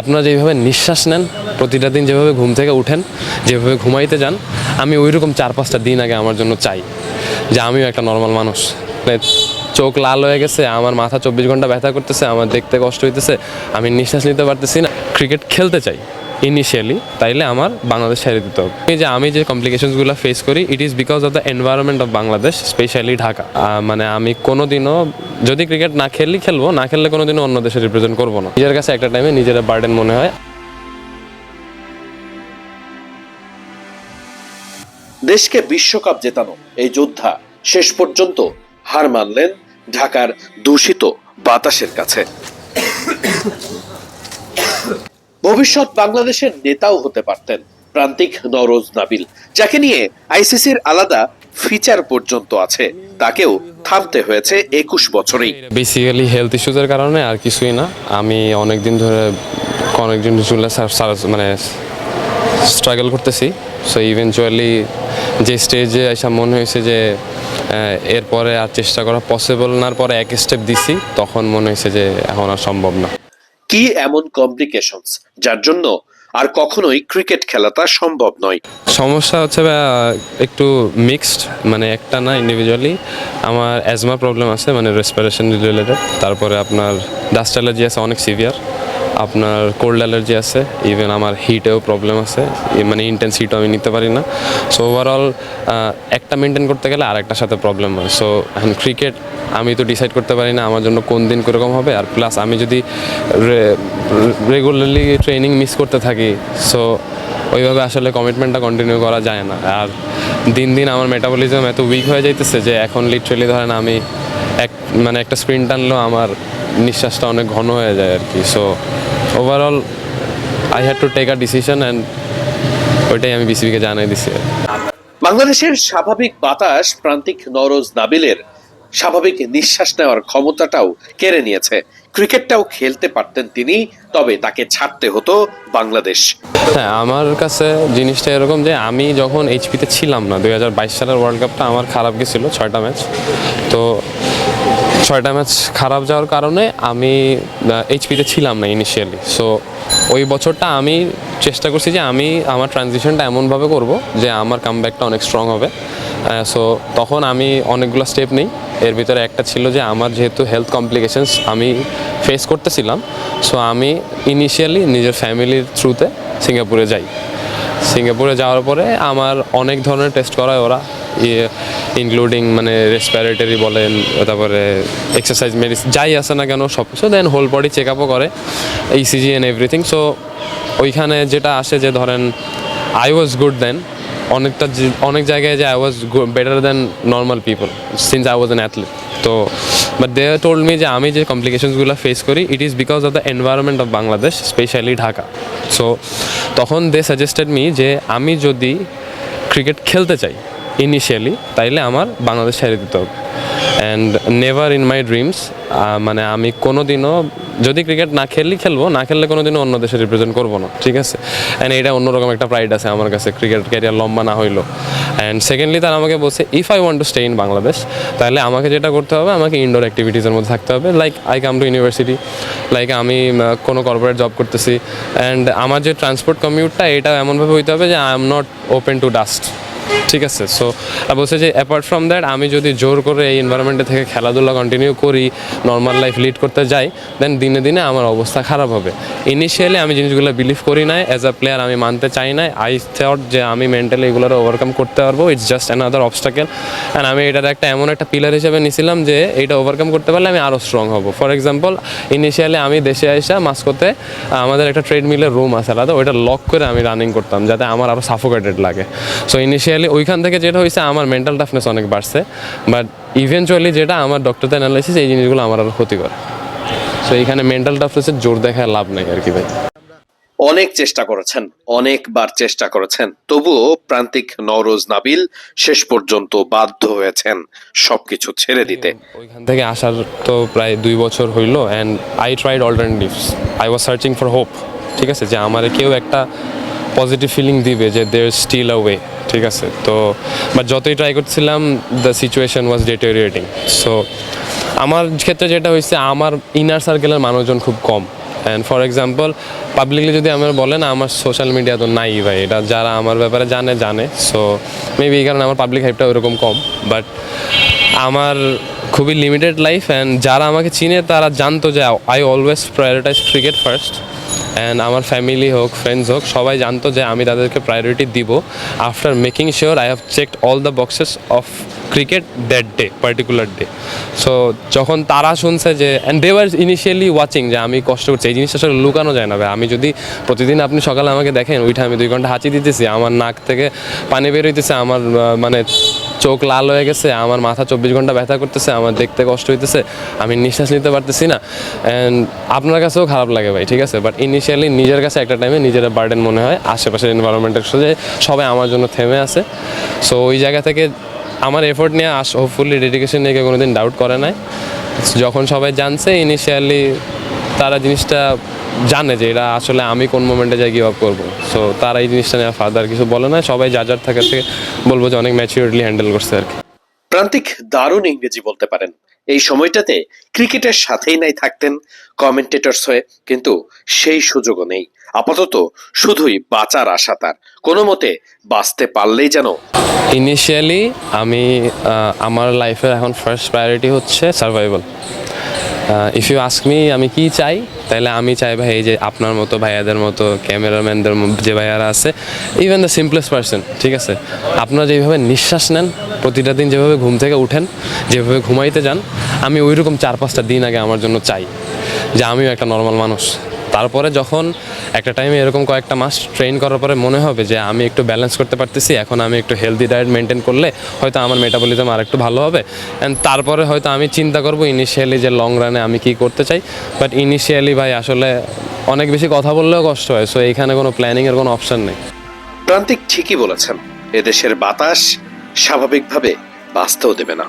আপনারা যেভাবে নিঃশ্বাস নেন, প্রতিটা দিন যেভাবে ঘুম থেকে উঠেন, যেভাবে ঘুমাইতে যান, আমি ওই রকম চার পাঁচটা দিন আগে আমার জন্য চাই যে আমিও একটা নর্মাল মানুষ। মানে চোখ লাল হয়ে গেছে, আমার মাথা চব্বিশ ঘণ্টা ব্যথা করতেছে, আমার দেখতে কষ্ট হইতেছে, আমি নিঃশ্বাস নিতে পারতেছি না। ক্রিকেট খেলতে চাই। ইনিশিয়ালি তাইলে আমার বাংলাদেশ ছেড়ে দিতে হবে। এই যে আমি যে কমপ্লিকেশনসগুলো ফেস করি it is because of the environment of Bangladesh specially Dhaka মানে আমি কোনো দিনও যদি ক্রিকেট না খেললেই খেলব, না খেললে কোনো দিনও অন্য দেশে রিপ্রেজেন্ট করব না। নিজের কাছে একটা টাইমে নিজের বার্ডেন মনে হয়। দেশকে বিশ্বকাপ জেতানো এই যোদ্ধা শেষ পর্যন্ত হার মানলেন ঢাকার দূষিত বাতাসের কাছে। ভবিষ্যৎ বাংলাদেশের নেতাও হতে পারতেন, প্রান্তিক নরোজ নাবিল, যাকে নিয়ে আইসিসির আলাদা ফিচার পর্যন্ত আছে। তাকেও থামতে হয়েছে একুশ বছরেই। বেসিক্যালি হেলথ ইস্যুজের কারণে আর কিছুই না। আমি অনেক দিন ধরে অনেক দিন চুলে মানে স্ট্রাগল করতেছি। সো ইভেনচুয়ালি যে স্টেজে এসে মনে হয়েছে যে এরপরে আর চেষ্টা করা পসিবল নার পরে এক স্টেপ দিছি, তখন মনে হয়েছে যে এখন আর সম্ভব না। কি এমন কমপ্লিকেশনস যার জন্য আর কখনোই ক্রিকেট খেলাটা সম্ভব নয়? সমস্যা হচ্ছে একটু মিক্সড মানে একটা না ইন্ডিভিজুয়ালি আমার অ্যাজমা প্রবলেম আছে মানে রেসপিরেশন রিলেটেড তারপরে আপনার ডাস্ট অ্যালার্জি আছে, অনেক সিভিয়ার আপনার কোল্ড অ্যালার্জি আছে ইভেন আমার হিটেও প্রবলেম আছে মানে ইন্টেন্স হিটও আমি নিতে পারি না। সো ওভারঅল একটা মেনটেন করতে গেলে আর একটার সাথে প্রবলেম হয়। সো এখন ক্রিকেট আমি তো ডিসাইড করতে পারি না আমার জন্য কোন দিন কীরকম হবে, আর প্লাস আমি যদি রেগুলারলি ট্রেনিং মিস করতে থাকি সো ওইভাবে আসলে কমিটমেন্টটা কন্টিনিউ করা যায় না। আর দিন দিন আমার মেটাবলিজম এত উইক হয়ে যাইতেছে যে এখন লিটারেলি ধরেন আমি এক মানে একটা স্প্রিন্ট টানলেও আমার নিঃশ্বাসটা অনেক ঘন হয়ে যায় আর কি। So overall I had to take a decision and ওইটাই আমি বিসিবিকে জানাই দিছি। বাংলাদেশের স্বাভাবিক বাতাস প্রান্তিক নরোজ নাবিলের স্বাভাবিক নিঃশ্বাস নেওয়ার ক্ষমতাটাও কেড়ে নিয়েছে। ক্রিকেটটাও খেলতে পারতেন তিনি তবে তাকে ছাড়তে হতো বাংলাদেশ। হ্যাঁ আমার কাছে জিনিসটা এরকম যে আমি যখন এইচপিতে ছিলাম না দুই হাজার বাইশ সালের ওয়ার্ল্ড কাপটা আমার খারাপ গেছিল ছয়টা ম্যাচ তো ছয়টা ম্যাচ খারাপ যাওয়ার কারণে আমি এইচপিতে ছিলাম না ইনিশিয়ালি সো ওই বছরটা আমি চেষ্টা করছি যে আমি আমার ট্রানজিশনটা এমনভাবে করব যে আমার কামব্যাকটা অনেক স্ট্রং হবে। সো তখন আমি অনেকগুলো স্টেপ নিই। এর ভিতরে একটা ছিল যে আমার যেহেতু হেলথ কমপ্লিকেশনস আমি ফেস করতেছিলাম সো আমি ইনিশিয়ালি নিজের ফ্যামিলির থ্রুতে সিঙ্গাপুরে যাই। সিঙ্গাপুরে যাওয়ার পরে আমার অনেক ধরনের টেস্ট করায় ওরা। ইনক্লুডিং মানে রেসপিরেটরি বলেন, তারপরে এক্সারসাইজ মেডিসিন যাই আছে না কেন সব কিছু দেন হোল বডি চেক আপও করে ইসিজি অ্যান্ড এভরিথিং সো ওইখানে যেটা আসে যে ধরেন আই ওয়াজ গুড দেন অনেকটা অনেক জায়গায় যে I was better than normal people since I was an athlete তো বাট দে টোল্ড মি যে আমি যে কমপ্লিকেশনসগুলো ফেস করি it is because of the environment of Bangladesh specially Dhaka so তখন দে সাজেস্টেড মি যে আমি যদি ক্রিকেট খেলতে চাই ইনিশিয়ালি তাইলে আমার বাংলাদেশ ছেড়ে দিতে হবে। And never in my dreams মানে আমি কোনো দিনও যদি ক্রিকেট না খেললেই খেলব, না খেললে কোনো দিনও অন্য দেশে রিপ্রেজেন্ট করব না, ঠিক আছে? অ্যান্ড এটা অন্যরকম একটা প্রাইড আছে আমার কাছে ক্রিকেট ক্যারিয়ার লম্বা না হইল অ্যান্ড সেকেন্ডলি তারা আমাকে বলছে if I want to stay in Bangladesh তাহলে আমাকে যেটা করতে হবে, আমাকে ইনডোর অ্যাক্টিভিটিসের মধ্যে থাকতে হবে। Like I come to university like আমি কোনো কর্পোরেট জব করতেছি। অ্যান্ড আমার যে ট্রান্সপোর্ট কমিউটটা এটা এমনভাবে হইতে হবে যে I am not open to dust ঠিক আছে সো বলছে যে অ্যাপার্ট ফ্রম দ্যাট আমি যদি জোর করে এই এনভায়রনমেন্টে থেকে খেলাধুলা কন্টিনিউ করি নর্মাল লাইফ লিড করতে যাই দেন দিনে দিনে আমার অবস্থা খারাপ হবে। ইনিশিয়ালি আমি জিনিসগুলো বিলিভ করি নাই অ্যাজ আ প্লেয়ার আমি মানতে চাই না আই থট যে আমি মেন্টালি এগুলোর ওভারকাম করতে পারব it's just another obstacle and আমি এটার একটা এমন একটা পিলার হিসেবে নিছিলাম যে, এটা ওভারকাম করতে পারলে আমি আরও স্ট্রং হব। ফর এক্সাম্পল ইনিশিয়ালি আমি দেশে আইসা মাস্কোতে, আমাদের একটা ট্রেডমিলের রুম আছে আলাদা ওইটা লক করে আমি রানিং করতাম, যাতে আমার আরও সাফোকেটেড লাগে। সো ইনিশিয়ালি ওইখান থেকে যেটা হয়েছে আমার মেন্টাল টাফনেস অনেক বাড়ছে বাট ইভেনচুয়ালি যেটা আমার ডক্টরদের অ্যানালাইসিস এই জিনিসগুলো আমার আরও ক্ষতি করে। সো এইখানে মেন্টাল টাফনেসের জোর দেখায় লাভ নাই আর কি ভাই। অনেক চেষ্টা করেছেন অনেকবার চেষ্টা করেছেন তবুও প্রান্তিক নরোজ নাবিল শেষ পর্যন্ত বাধ্য হয়েছেন সবকিছু ছেড়ে দিতে। ওইখান থেকে আসার তো প্রায় দুই বছর হইল and I tried alternatives I was searching for hope ঠিক আছে? যে আমার কেউ একটা পজিটিভ ফিলিং দিবে যে দের স্টিল আ ওয়ে ঠিক আছে। তো বাট যতই ট্রাই করছিলাম the situation was deteriorating so আমার ক্ষেত্রে যেটা হয়েছে, আমার ইনার সার্কেলের মানুষজন খুব কম। অ্যান্ড ফর এক্সাম্পল পাবলিকলি যদি আমার বলেন, আমার সোশ্যাল মিডিয়া তো নাই ভাই। এটা যারা আমার ব্যাপারে জানে জানে। সো মেবি এই কারণে আমার পাবলিক হাইপটা ওরকম কম। বাট আমার খুবই লিমিটেড লাইফ অ্যান্ড যারা আমাকে চিনে, তারা জানতো যে I always prioritise cricket first and আমার ফ্যামিলি হোক ফ্রেন্ডস হোক, সবাই জানতো যে আমি তাদেরকে প্রায়োরিটি দিব। After making sure I have checked all the boxes of cricket that day particular day so যখন তারা শুনছে যে and they were initially watching যে আমি কষ্ট করছি, এই জিনিসটা আসলে লুকানো যায় না ভাই। আমি যদি প্রতিদিন আপনি সকালে আমাকে দেখেন, ওইটা আমি দুই ঘণ্টা হাঁচি দিতেছি, আমার নাক থেকে পানি বেরোইতেছে আমার মানে চোখ লাল হয়ে গেছে, আমার মাথা চব্বিশ ঘণ্টা ব্যথা করতেছে, আমার দেখতে কষ্ট হইতেছে, আমি নিঃশ্বাস নিতে পারতেছি না। অ্যান্ড আপনার কাছেও খারাপ লাগে ভাই, ঠিক আছে? বাট ইনিশিয়ালি নিজের কাছে একটা টাইমে নিজের বার্ডেন মনে হয়, আশেপাশের এনভায়রনমেন্টের সাথে সবাই আমার জন্য থেমে আছে। সো ওই জায়গা থেকে আমার এফোর্ট নিয়ে আস হোপফুলি ডেডিকেশন নিয়ে কেউ কোনোদিন ডাউট করে নাই। যখন সবাই জানছে ইনিশিয়ালি তারা জিনিসটা জানে যে এটা আসলে আমি কোন মোমেন্টে যাই গিভ আপ করব। সো তারা এই জিনিসটা নিয়ে ফার্দার কিছু বলে না। সবাই যা যার থাকার থেকে বলব যে অনেক ম্যাচিউরলি হ্যান্ডেল করছে আর কি। প্রান্তিক দারুণ ইংরেজি বলতে পারেন। এই সময়টাতে ক্রিকেটের সাথেই নাই থাকতেন কমেন্টেটরস হয়ে কিন্তু সেই সুযোগও নেই। আপাতত শুধুই বাঁচার আশা তার। কোনো মতে বাঁচতে পারলেই যেন ইনিশিয়ালি আমি আমার লাইফের এখন ফার্স্ট প্রায়োরিটি হচ্ছে survival if you ask me আমি কি চাই? তাহলে আমি চাই ভাই এই যে আপনার মতো, ভাইয়াদের মতো, ক্যামেরাম্যানদের যে ভাইয়ারা আছে ইভেন দ্য সিম্পলেস্ট পার্সন ঠিক আছে? আপনারা যেভাবে নিঃশ্বাস নেন, প্রতিটা দিন যেভাবে ঘুম থেকে উঠেন, যেভাবে ঘুমাইতে যান, আমি ওইরকম চার পাঁচটা দিন আগে আমার জন্য চাই যে আমিও একটা নর্মাল মানুষ। তারপরে যখন একটা টাইমে এরকম কয়েকটা মাস ট্রেন করার পরে মনে হবে যে আমি একটু ব্যালেন্স করতে পারতেছি, এখন আমি একটু হেলদি ডায়েট মেনটেন করলে হয়তো আমার মেটাবলিজম আর একটু ভালো হবে। অ্যান্ড তারপরে হয়তো আমি চিন্তা করব ইনিশিয়ালি যে লং রানে আমি কি করতে চাই। বাট ইনিশিয়ালি ভাই, আসলে অনেক বেশি কথা বললেও কষ্ট হয় সো এইখানে কোনো প্ল্যানিংয়ের কোনো অপশান নেই। প্রান্তিক ঠিকই বলেছেন, এদেশের বাতাস স্বাভাবিকভাবে বাঁচতেও দেবে না।